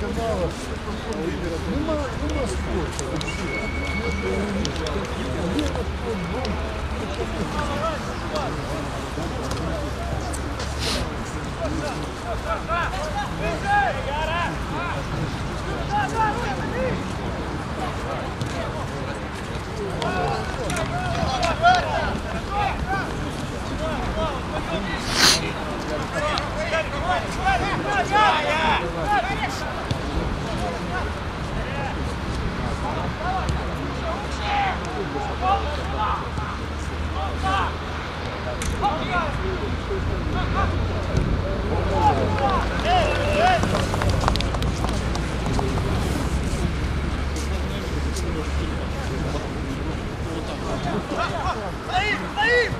каналов. Нема, нема спорта вообще. Где такой дом? Come on, come on. Vai, vai! Vai aí!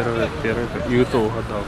второе, первое. И это угадал.